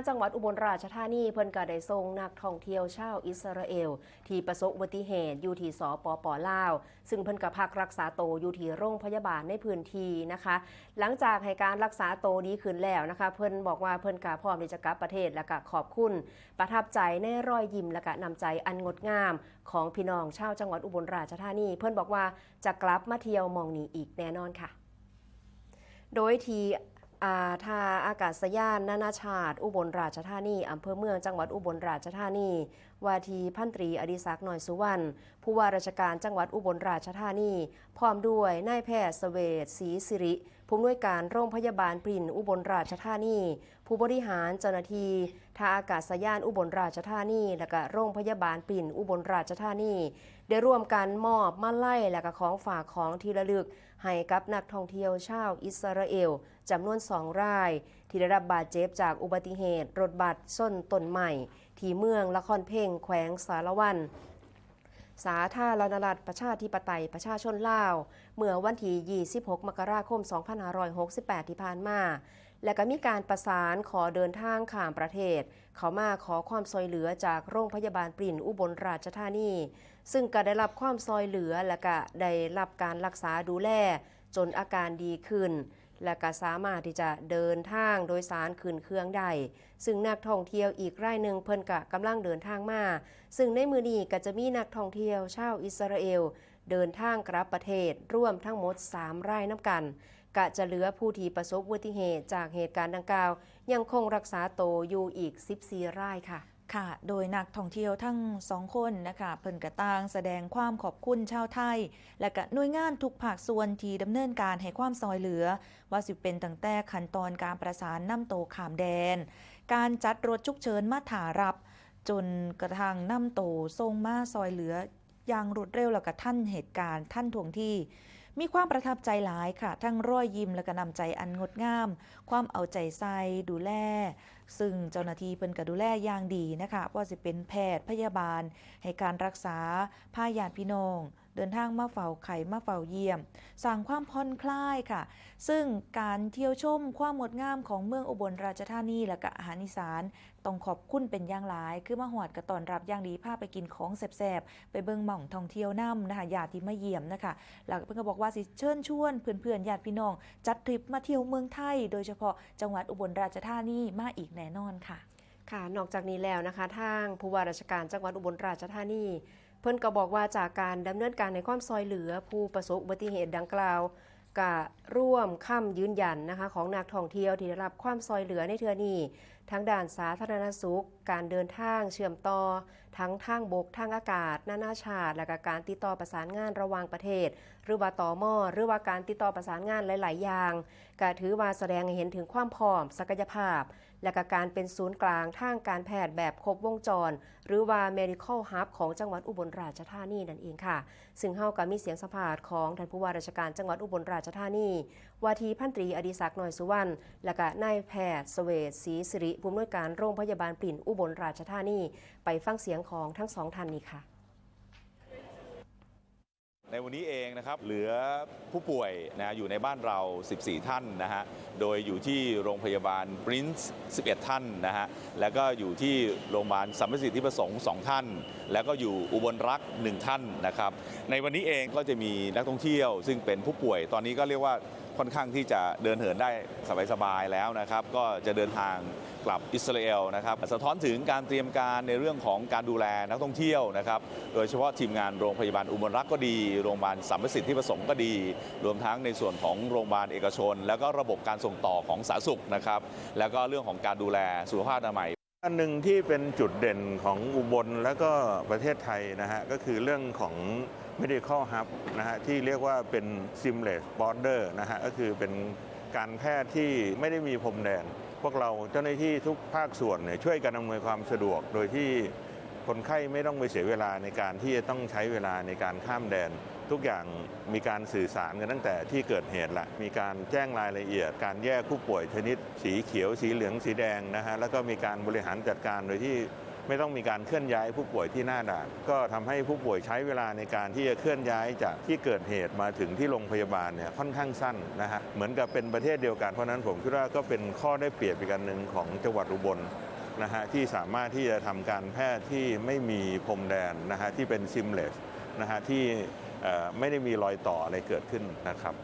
านจังหวัดอุบลราชธานีเพิ่นก็ได้ส่งนักท่องเที่ยวชาวอิสราเอล ที่ประสบอุบัติเหตุอยู่ที่สปปลาว ซึ่งเพิ่นก็พักรักษาตัวอยู่ที่โรงพยาบาลในพื้นที่นะคะ หลังจากให้การรักษาตัวดีขึ้นแล้วนะคะ เพิ่นบอกว่าเพิ่นก็พร้อมที่จะกลับประเทศและก็ขอบคุณ ประทับใจในรอยยิ้มและก็นำใจอันงดงาม ของพี่น้องชาวจังหวัดอุบลราชธานี เพิ่นบอกว่าจะกลับมาเที่ยวมองนี้อีกแน่นอนค่ะ โดยที่ อาทาอากาศยานนานาชาติ อุบลราชธานีอำเภอเมืองจังหวัดอุบลราชธานีว่าทีพันตรีอดิศักดิ์หน่อยสุวรรณผู้ว่าราชการจังหวัดอุบลราชธานี พร้อมด้วยนายแพทย์เสเวตศรีสิริผู้อำนวยการโรงพยาบาลปรินอุบลราชธานี ผู้บริหารเจ้าหน้าที่ ท่าอากาศยานอุบลราชธานี และก็โรงพยาบาลปรินอุบลราชธานี ได้ร่วมกันมอบมาไล่และก็ของฝากของที่ระลึก ให้กับนักท่องเที่ยวชาวอิสราเอลจำนวนสองราย ที่ได้รับบาดเจ็บจากอุบัติเหตุ รถบัสส้นต้นใหม่ ที่เมืองละครเพ่งแขวงสารวันสาธารณรัฐประชาธิปไตยประชาชนลาว เมื่อวันที่ 26 มกราคม 2568 ที่ผ่านมา และก็มีการประสานขอเดินทางข้ามประเทศ เขามาขอความซอยเหลือจากโรงพยาบาลปรินอุบลราชธานี ซึ่งก็ได้รับความซอยเหลือและก็ได้รับการรักษาดูแลจนอาการดีขึ้น และก็สามารถที่จะเดินทางโดยสารขึ้นเครื่องได้ ซึ่งนักท่องเที่ยวอีกรายหนึ่งเพิ่นกะกำลังเดินทางมา ซึ่งในมือนี้ก็จะมีนักท่องเที่ยวชาวอิสราเอล เดินทางกลับประเทศร่วมทั้งหมด 3 รายน้ำกัน กะจะเหลือผู้ที่ประสบอุบัติเหตุจากเหตุการณ์ดังกล่าว ยังคงรักษาโตอยู่อีก 14 รายค่ะค่ะ โดยนักท่องเที่ยวทั้งสองคนนะคะเพิ่นกระตางแสดงความขอบคุณชาวไทย และก็หน่วยงานทุกภาคส่วนที่ดำเนินการให้ความซอยเหลือ ว่าสิเป็นตั้งแต่ขั้นตอนการประสานน้ำโตขามแดน การจัดรถฉุกเฉินมาถารับ จนกระทั่งน้ำโตทรงมาซอยเหลืออย่างรวดเร็วแล้วก็ท่านเหตุการณ์ท่านทวงที่ มีความประทับใจหลายค่ะ ทั้งรอยยิ้มและก็นำใจอันงดงาม ความเอาใจใส่ดูแล ซึ่งเจ้าหน้าที่เพิ่นก็ดูแลอย่างดีนะคะว่าสิเป็นแพทย์พยาบาล ให้การรักษาพาญาติพี่น้อง เดินทางมาเฝ้าไข่มาเฝ้าเยี่ยม สร้างความผ่อนคลายค่ะ ซึ่งการเที่ยวชมความงดงามของเมืองอุบลราชธานีและก็อาหารอีสานต้องขอบคุณเป็นอย่างหลาย คือมาหอดกระตอนรับอย่างดีพาไปกินของแซ่บๆไปเบิ่งหม่องท่องเที่ยวนํนะคะญาติที่มาเยี่ยมนะคะแล้วเพิ่นก็บอกว่าสิเชิญชวนเพื่อนๆญาติพี่น้องจัดทริปมาเที่ยวเมืองไทย โดยเฉพาะจังหวัดอุบลราชธานีมาอีกแน่นอนค่ะ ค่ะ นอกจากนี้แล้วนะคะ ทางผู้ว่าราชการจังหวัดอุบลราชธานี เพิ่นก็บอกว่าจากการดำเนินการในความซอยเหลือ ผู้ประสบอุบัติเหตุดังกล่าวก็ร่วมค้ำยืนยันนะคะของนักท่องเที่ยวที่ได้รับความซอยเหลือในเทือนี้ทั้งด่านสาธารณสุข การเดินทางเชื่อมต่อทั้งทางบกทางอากาศ นานาชาติ และกการติดต่อประสานงานระหว่างประเทศ หรือว่าต่อมอหรือว่าการติดต่อประสานงานหลาย ๆ อย่างก็ถือว่าแสดงให้เห็นถึงความพร้อม ศักยภาพ และกการเป็นศูนย์กลางทางการแพทย์แบบครบวงจร หรือว่า medical hub ของจังหวัดอุบลราชธานีนั่นเองค่ะ ซึ่งเฮาก็มีเสียงสัมภาษณ์ของท่านผู้ว่าราชการจังหวัดอุบลราชธานีว่าทีพันตรีอดิศักดิ์หน่อยสุวรรณและก็นายแพทย์เสเวตศรีสิริผู้อำนวยการโรงพยาบาลปิ่นอุบลราชธานีไปฟังเสียงของทั้งสองท่านนี้ค่ะในวันนี้เองนะครับเหลือผู้ป่วยนะอยู่ในบ้านเรา 14 ท่านนะฮะ โดยอยู่ที่โรงพยาบาล Prince 11 ท่านนะฮะ แล้วก็อยู่ที่โรงพยาบาลสัมมสิทธิประสงค์ 2 ท่าน แล้วก็อยู่อุบลรักษ์1ท่านนะครับ ในวันนี้เองก็จะมีนักท่องเที่ยว ซึ่งเป็นผู้ป่วยตอนนี้ก็เรียกว่า ค่อนข้างที่จะเดินเหินได้สบายๆแล้วนะครับ ก็จะเดินทางกลับอิสราเอลนะครับสะท้อนถึงการเตรียมการในเรื่องของการดูแลนักท่องเที่ยวนะครับโดยเฉพาะทีมงานโรงพยาบาลอุบลรักษ์ก็ดี โรงพยาบาลสัมประสิทธิประสงค์ก็ดี รวมทั้งในส่วนของโรงพยาบาลเอกชน แล้วก็ระบบการส่งต่อของสาธารณสุขนะครับแล้วก็เรื่องของการดูแลสุขภาพอนามัย อันหนึ่งที่เป็นจุดเด่นของอุบลและก็ประเทศไทยนะฮะก็คือเรื่องของ medical hub นะฮะที่เรียกว่าเป็น seamless border นะฮะก็คือเป็นการแพทย์ที่ไม่ได้มีพรมแดน พวกเราเจ้าหน้าที่ทุกภาคส่วนเนี่ยช่วยกันอำนวยความสะดวก โดยที่คนไข้ไม่ต้องไปเสียเวลาในการที่จะต้องใช้เวลาในการข้ามแดน ทุกอย่างมีการสื่อสารกันตั้งแต่ที่เกิดเหตุละมีการแจ้งรายละเอียด การแยกผู้ป่วยชนิด สีเขียว สีเหลืองสีแดงนะฮะแล้วก็มีการบริหารจัดการโดยที่ไม่ต้องมีการเคลื่อนย้ายผู้ป่วยที่หน้าด่าน ก็ทำให้ผู้ป่วยใช้เวลาในการที่จะเคลื่อนย้ายจากที่เกิดเหตุมาถึงที่โรงพยาบาลเนี่ยค่อนข้างสั้นนะฮะเหมือนกับเป็นประเทศเดียวกันเพราะนั้นผมคิดว่าก็เป็นข้อได้เปรียบอีกกันหนึ่งของจังหวัดอุบลนะฮะที่สามารถที่จะทำการแพทย์ที่ไม่มีพรมแดนนะฮะที่เป็นซิมเลสนะฮะที่ ไม่ได้มีรอยต่ออะไรเกิดขึ้นนะครับ